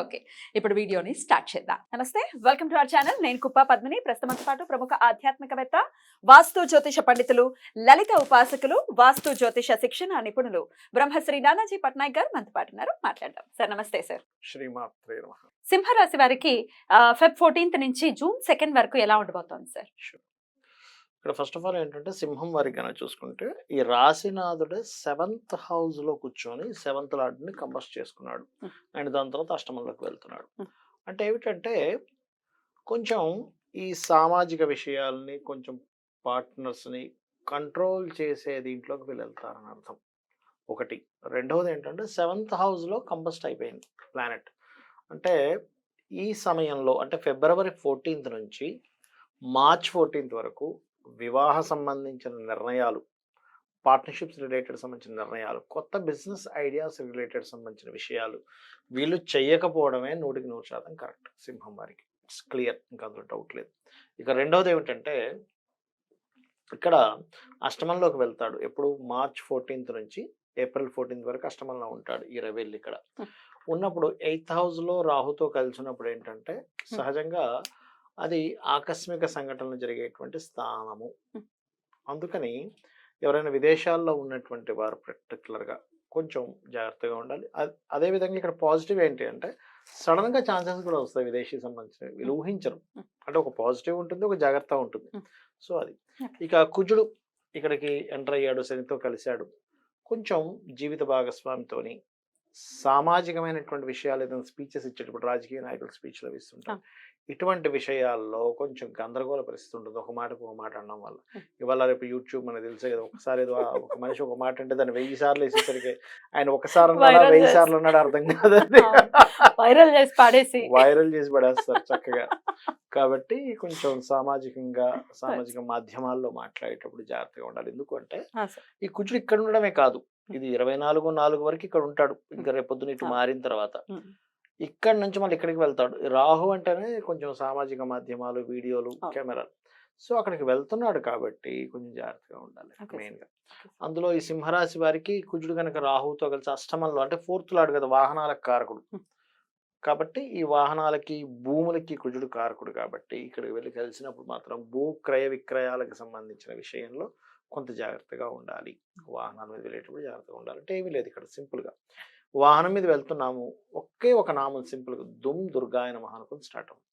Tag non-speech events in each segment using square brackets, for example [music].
Okay ఇప్పుడు వీడియోని start చేద్దాం. నమస్తే వెల్కమ్ టు అవర్ ఛానల్. నేను కుప్ప పద్మిని. ప్రస్తుతంతో పాటు ప్రముఖ ఆధ్యాత్మికవేత్త వాస్తు జ్యోతిష పండితులు లలిత ఉపాసకులు వాస్తు జ్యోతిష శిక్షణ నిపుణులు బ్రహ్మశ్రీ నానాజీ పట్నాయక్ గారు మనతో పాటు ఉన్నారు. మాట్లాడదాం. సార్ నమస్తే సార్. శ్రీమాత్రే సింహరాశి వారికి ఫెబ్ ఫోర్టీన్త్ నుంచి జూన్ సెకండ్ వరకు ఎలా ఉండబోతోంది సార్? ఇక్కడ ఫస్ట్ ఆఫ్ ఆల్ ఏంటంటే సింహం వారికి కనుక చూసుకుంటే ఈ రాశినాథుడే సెవెంత్ హౌస్లో కూర్చొని సెవెంత్ లార్డ్ని కంబస్ట్ చేసుకున్నాడు. అండ్ దాని తర్వాత అష్టమంలోకి వెళ్తున్నాడు. అంటే ఏమిటంటే కొంచెం ఈ సామాజిక విషయాల్ని కొంచెం పార్ట్నర్స్ని కంట్రోల్ చేసే దీంట్లోకి వీళ్ళు వెళ్తారని అర్థం. ఒకటి. రెండవది ఏంటంటే సెవెంత్ హౌస్లో కంబస్ట్ అయిపోయింది ప్లానెట్. అంటే ఈ సమయంలో అంటే ఫిబ్రవరి ఫోర్టీన్త్ నుంచి మార్చ్ ఫోర్టీన్త్ వరకు వివాహ సంబంధించిన నిర్ణయాలు పార్ట్నర్షిప్స్ రిలేటెడ్ సంబంధించిన నిర్ణయాలు కొత్త బిజినెస్ ఐడియాస్ రిలేటెడ్ సంబంధించిన విషయాలు వీళ్ళు చేయకపోవడమే నూటికి నూరు శాతం కరెక్ట్ సింహం వారికి. ఇట్స్ క్లియర్ ఇంకా అందులో డౌట్ లేదు. ఇక రెండవది ఏమిటంటే ఇక్కడ అష్టమంలోకి వెళ్తాడు. ఎప్పుడు? మార్చ్ ఫోర్టీన్త్ నుంచి ఏప్రిల్ ఫోర్టీన్త్ వరకు అష్టమంలో ఉంటాడు ఈ రవెల్లి ఇక్కడ. ఉన్నప్పుడు ఎయిత్ హౌస్లో రాహుతో కలిసినప్పుడు ఏంటంటే సహజంగా అది ఆకస్మిక సంఘటనలు జరిగేటువంటి స్థానము. అందుకని ఎవరైనా విదేశాల్లో ఉన్నటువంటి వారు పర్టికులర్గా కొంచెం జాగ్రత్తగా ఉండాలి అదేవిధంగా ఇక్కడ పాజిటివ్ ఏంటి అంటే సడన్గా ఛాన్సెస్ కూడా వస్తాయి విదేశీ సంబంధించినవి వీళ్ళు ఊహించరు. అంటే ఒక పాజిటివ్ ఉంటుంది ఒక జాగ్రత్త ఉంటుంది. సో అది. ఇక కుజుడు ఇక్కడికి ఎంటర్ అయ్యాడు శనితో కలిశాడు కొంచెం జీవిత భాగస్వామితోని సామాజికమైనటువంటి విషయాలు ఏదైనా స్పీచెస్ ఇచ్చేటప్పుడు రాజకీయ నాయకులు స్పీచ్లు ఇస్తుంటారు. ఇటువంటి విషయాల్లో కొంచెం గందరగోళ పరిస్థితి ఉంటుంది. ఒక మాటకు ఒక మాట అనడం వల్ల. ఇవాళ రేపు యూట్యూబ్ మనకు తెలిసే కదా ఒకసారి ఏదో ఒక మనిషి ఒక మాట అంటే దాన్ని వెయ్యి సార్లు వేసేసరికి ఆయన ఒకసారి Viral వెయ్యి సార్లు అన్నాడు అర్థం కాదు వైరల్ చేసి పాడేసి. వైరల్ చేసి పడేస్తారు చక్కగా. [laughs] కాబట్టి కొంచెం సామాజికంగా సామాజిక మాధ్యమాల్లో మాట్లాడేటప్పుడు జాగ్రత్తగా ఉండాలి. ఎందుకంటే. ఈ కుజుడు ఇక్కడ ఉండడమే కాదు. ఇది ఇరవై నాలుగు నాలుగు వరకు ఇక్కడ ఉంటాడు ఇంకా రేపొద్దున ఇటు. మారిన తర్వాత. ఇక్కడ నుంచి మళ్ళీ ఇక్కడికి వెళ్తాడు రాహు అంటేనే కొంచెం సామాజిక మాధ్యమాలు వీడియోలు. కెమెరాలు సో అక్కడికి వెళ్తున్నాడు కాబట్టి కొంచెం జాగ్రత్తగా ఉండాలి మెయిన్గా. అందులో ఈ సింహరాశి వారికి కుజుడు కనుక రాహుతో కలిసి అష్టమంలో అంటే ఫోర్త్ లాడు కదా వాహనాలకు కారకుడు. కాబట్టి ఈ వాహనాలకి భూములకి కుజుడు కారకుడు కాబట్టి ఇక్కడికి వెళ్ళి కలిసినప్పుడు మాత్రం భూ క్రయ విక్రయాలకు సంబంధించిన విషయంలో కొంత జాగ్రత్తగా ఉండాలి. వాహనాల మీద వెళ్ళేటప్పుడు జాగ్రత్తగా ఉండాలి. అంటే ఏమీ లేదు ఇక్కడ simple గా వాహనం మీద వెళ్తున్నాము. ఒకే ఒక నామం simple గా దుమ్ దుర్గాయన అనుకుని స్టార్ట్ అవుతుంది.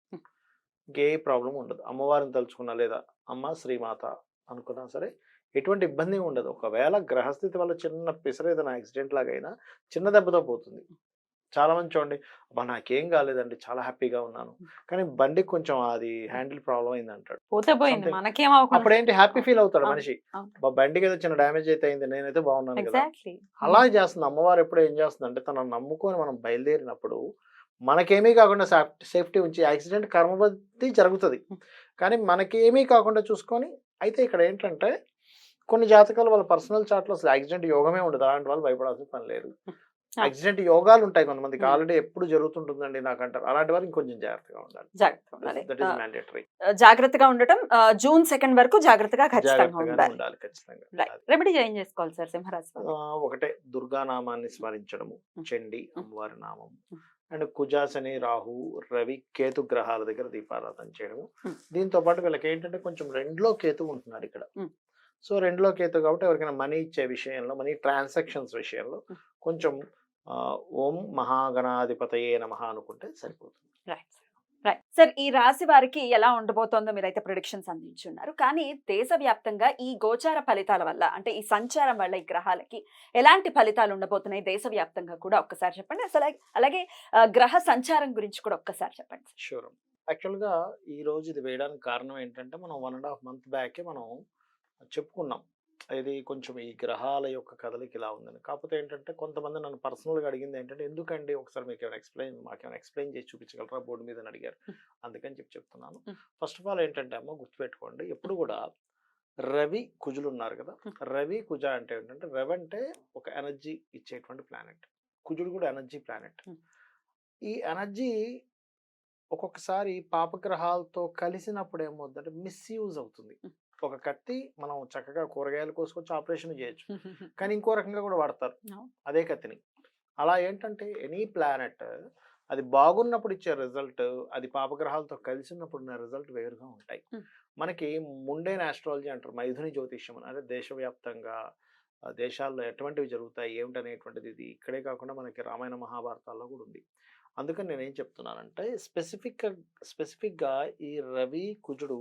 ఇంకే ప్రాబ్లం ఉండదు. అమ్మవారిని తలుచుకున్నా లేదా అమ్మ శ్రీమాత అనుకున్నా సరే ఎటువంటి ఇబ్బంది ఉండదు. ఒకవేళ గ్రహస్థితి వల్ల చిన్న పిసర ఏదైనా యాక్సిడెంట్ లాగా అయినా చిన్న దెబ్బతో పోతుంది. చాలా మంది చూడండి అబ్బా! నాకేం కాలేదండి చాలా హ్యాపీగా ఉన్నాను. కానీ బండికి కొంచెం అది హ్యాండిల్ ప్రాబ్లం అయింది అంటాడు అప్పుడు ఏంటి హ్యాపీ ఫీల్ అవుతాడు మనిషి. అవును. "అబ్బా, బండికి ఏదో చిన్న డ్యామేజ్ అయితే అయింది నేనైతే బాగున్నాను కదా. అలా చేస్తుంది. అమ్మవారు ఎప్పుడు ఏం చేస్తుంది అంటే తనను నమ్ముకొని మనం బయలుదేరినప్పుడు మనకేమీ కాకుండా సేఫ్టీ ఉంచి యాక్సిడెంట్ కర్మబద్ధి జరుగుతుంది. కానీ మనకేమీ కాకుండా చూసుకొని అయితే ఇక్కడ ఏంటంటే కొన్ని జాతకాలు వాళ్ళ పర్సనల్ చార్ట్లో అసలు యాక్సిడెంట్ యోగమే ఉండదు. అలాంటి వాళ్ళు భయపడాల్సిన పని లేదు. యాక్సిడెంట్ యోగాలు ఉంటాయి కొంతమందికి. ఆల్రెడీ ఎప్పుడు జరుగుతుంటుందండి నాకు అంటారు అలాంటి వారు ఇంకొంచెం జాగ్రత్తగా ఉండాలి. జాగ్రత్తగా ఉండాలి. ఉండటం జూన్ సెకండ్ వరకు జాగ్రత్తగా ఖచ్చితంగా ఉండాలి. ఖచ్చితంగా. రెమెడీ ఏం చేసుకోవాలి సార్ సింహరాశి ఒకటే దుర్గానామాన్ని స్మరించడము Hmm. చండి. అమ్మవారి నామం. అండ్ కుజాసని రాహు రవి కేతు గ్రహాల దగ్గర దీపారాధన చేయడము. దీంతో పాటు వీళ్ళకి ఏంటంటే కొంచెం రెండులో కేతు ఉంటున్నాడు ఇక్కడ. సో రెండులో కేతు కాబట్టి ఎవరికైనా మనీ ఇచ్చే విషయంలో మనీ ట్రాన్సాక్షన్స్ విషయంలో. కొంచెం ఓం మహాగణాధిపతయే నమ అనుకుంటే సరిపోతుంది. రైట్ రైట్ సార్ ఈ రాశి వారికి ఎలా ఉండబోతోందో మీరైతే ప్రొడిక్షన్స్ అందించున్నారు. కానీ దేశవ్యాప్తంగా ఈ గోచార ఫలితాల వల్ల అంటే ఈ సంచారం వల్ల ఈ గ్రహాలకి ఎలాంటి ఫలితాలు ఉండబోతున్నాయి? దేశవ్యాప్తంగా కూడా ఒక్కసారి చెప్పండి. అసలు అలాగే గ్రహ సంచారం గురించి కూడా ఒక్కసారి చెప్పండి. షూర్ యాక్చువల్గా ఈ రోజు ఇది వేయడానికి కారణం ఏంటంటే మనం వన్ అండ్ హాఫ్ మంత్ బ్యాకే మనం చెప్పుకున్నాం. ఇది కొంచెం ఈ గ్రహాల యొక్క కదలిక ఇలా ఉందని కాకపోతే ఏంటంటే కొంతమంది నన్ను పర్సనల్గా అడిగింది ఏంటంటే ఎందుకండి ఒకసారి మీకు ఏమైనా ఎక్స్ప్లెయిన్ మాకేమైనా ఎక్స్ప్లెయిన్ చేసి చూపించగలరా బోర్డు మీద అడిగారు. అందుకని చెప్పి చెప్తున్నాను. ఫస్ట్ ఆఫ్ ఆల్ ఏంటంటే అమ్మ గుర్తుపెట్టుకోండి ఎప్పుడు కూడా రవి కుజులు ఉన్నారు కదా. రవి కుజ అంటే ఏంటంటే రవి అంటే ఒక ఎనర్జీ ఇచ్చేటువంటి ప్లానెట్ కుజుడు కూడా ఎనర్జీ ప్లానెట్. ఈ ఎనర్జీ ఒక్కొక్కసారి పాపగ్రహాలతో కలిసినప్పుడు ఏమవుతుందంటే మిస్యూజ్ అవుతుంది. ఒక కత్తి మనం చక్కగా కూరగాయలు కోసుకొచ్చి ఆపరేషన్ చేయొచ్చు. [laughs] కానీ ఇంకో రకంగా కూడా వాడతారు. అదే కత్తిని. అలా ఏంటంటే ఎనీ ప్లానెట్ అది బాగున్నప్పుడు ఇచ్చే రిజల్ట్ అది పాపగ్రహాలతో కలిసి ఉన్నప్పుడు ఉన్న రిజల్ట్ వేరుగా ఉంటాయి. మనకి ముండేన్ ఆస్ట్రాలజీ అంటారు మైథుని జ్యోతిష్యం అని. అంటే దేశవ్యాప్తంగా దేశాల్లో ఎటువంటివి జరుగుతాయి ఏమిటనేటువంటిది ఇది ఇక్కడే కాకుండా మనకి రామాయణ మహాభారతాల్లో కూడా ఉంది. అందుకని నేను ఏం చెప్తున్నానంటే స్పెసిఫిక్ స్పెసిఫిక్గా ఈ రవి కుజుడు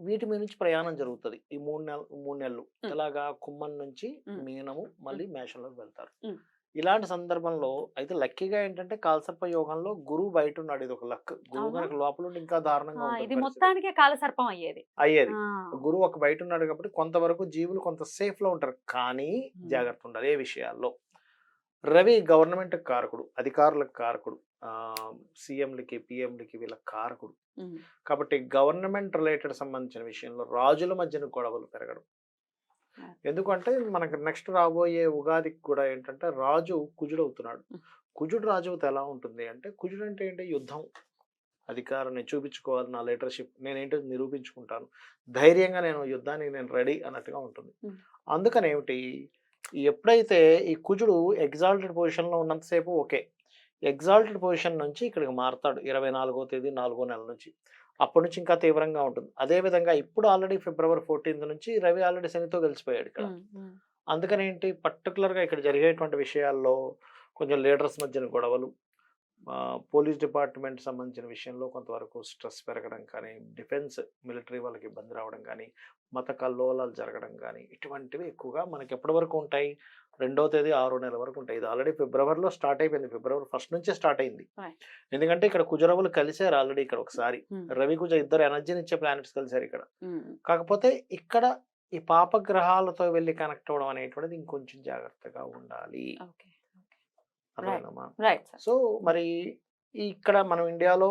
వీటి మీద నుంచి ప్రయాణం జరుగుతుంది. ఈ మూడు నెల మూడు నెలలు. ఇలాగా కుమ్మం నుంచి. మీనము మళ్ళీ మేషంలోకి వెళ్తారు. ఇలాంటి సందర్భంలో అయితే లక్కీగా ఏంటంటే కాలసర్ప యోగంలో గురువు బయట ఉన్నాడు ఇది ఒక లక్. గురువు? కనుక లోపల ఉండి ఇంకా దారుణంగా ఇది. మొత్తానికే కాలసర్పం అయ్యేది. అయ్యేది. గురువు ఒక బయట ఉన్నాడు కాబట్టి కొంతవరకు జీవులు కొంత సేఫ్లో ఉంటారు. కానీ. జాగ్రత్త ఉండాలి ఏ విషయాల్లో. రవి గవర్నమెంట్ కారకుడు అధికారులకు కారకుడు. సీఎంలకి పిఎంలకి వీళ్ళ కారకుడు కాబట్టి గవర్నమెంట్ రిలేటెడ్ సంబంధించిన విషయంలో రాజుల మధ్యన గొడవలు పెరగడం. ఎందుకంటే మనకు నెక్స్ట్ రాబోయే ఉగాదికి కూడా ఏంటంటే రాజు కుజుడు అవుతున్నాడు. కుజుడు రాజు అవుతే ఎలా ఉంటుంది అంటే కుజుడు అంటే ఏంటి? యుద్ధం. అధికారాన్ని చూపించుకోవాలి నా లీడర్షిప్ నేనేంటో నిరూపించుకుంటాను. ధైర్యంగా నేను యుద్ధానికి నేను రెడీ అన్నట్టుగా ఉంటుంది. అందుకని ఏమిటి ఎప్పుడైతే ఈ కుజుడు ఎగ్జాల్టెడ్ పొజిషన్లో ఉన్నంతసేపు ఓకే. ఎగ్జాల్టెడ్ పొజిషన్ నుంచి ఇక్కడికి మారతాడు ఇరవై నాలుగో తేదీ నాలుగో నెల నుంచి. అప్పటి నుంచి ఇంకా తీవ్రంగా ఉంటుంది. అదే విధంగా ఇప్పుడు ఆల్రెడీ ఫిబ్రవరి ఫోర్టీన్త్ నుంచి రవి ఆల్రెడీ శనితో కలిసిపోయాడు ఇక్కడ. అందుకని ఏంటి? పర్టికులర్గా ఇక్కడ జరిగేటువంటి విషయాల్లో కొంచెం లీడర్స్ మధ్యన గొడవలు పోలీస్ డిపార్ట్మెంట్ సంబంధించిన విషయంలో కొంతవరకు స్ట్రెస్ పెరగడం కానీ డిఫెన్స్ మిలిటరీ వాళ్ళకి ఇబ్బంది రావడం కానీ మత కల్లోలాలు జరగడం కానీ ఇటువంటివి ఎక్కువగా మనకి ఎప్పటి వరకు ఉంటాయి? రెండో తేదీ ఆరో నెల వరకు ఉంటాయి. ఇది ఆల్రెడీ ఫిబ్రవరిలో స్టార్ట్ అయిపోయింది. ఫిబ్రవరి ఫస్ట్ నుంచే స్టార్ట్ అయింది. ఎందుకంటే ఇక్కడ కుజరవులు కలిసారు ఆల్రెడీ ఇక్కడ ఒకసారి. ఉమ్, రవి కుజ ఇద్దరు ఎనర్జీని ఇచ్చే ప్లానెట్స్ కలిసారు ఇక్కడ. ఉమ్, కాకపోతే ఇక్కడ ఈ పాపగ్రహాలతో వెళ్ళి కనెక్ట్ అవ్వడం అనేటువంటిది ఇంకొంచెం జాగ్రత్తగా ఉండాలి. సో మరి ఇక్కడ మనం ఇండియాలో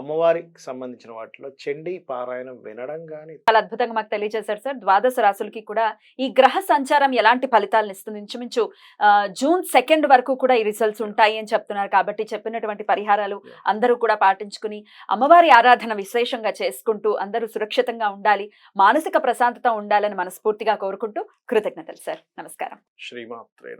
అమ్మవారికి సంబంధించిన వాటిలో చండీ పారాయణం వినడం కానీ చాలా అద్భుతంగా మాకు తెలియజేశారు సార్. ద్వాదశ రాశులకి కూడా ఈ గ్రహ సంచారం ఎలాంటి ఫలితాలను ఇస్తుంది? ఇంచుమించు జూన్ సెకండ్ వరకు కూడా ఈ రిజల్ట్స్ ఉంటాయి అని చెప్తున్నారు కాబట్టి చెప్పినటువంటి పరిహారాలు. అందరూ కూడా పాటించుకుని అమ్మవారి ఆరాధన విశేషంగా చేసుకుంటూ అందరూ సురక్షితంగా ఉండాలి మానసిక ప్రశాంతత ఉండాలని మనస్ఫూర్తిగా కోరుకుంటూ కృతజ్ఞతలు సార్. నమస్కారం. శ్రీమాత్రే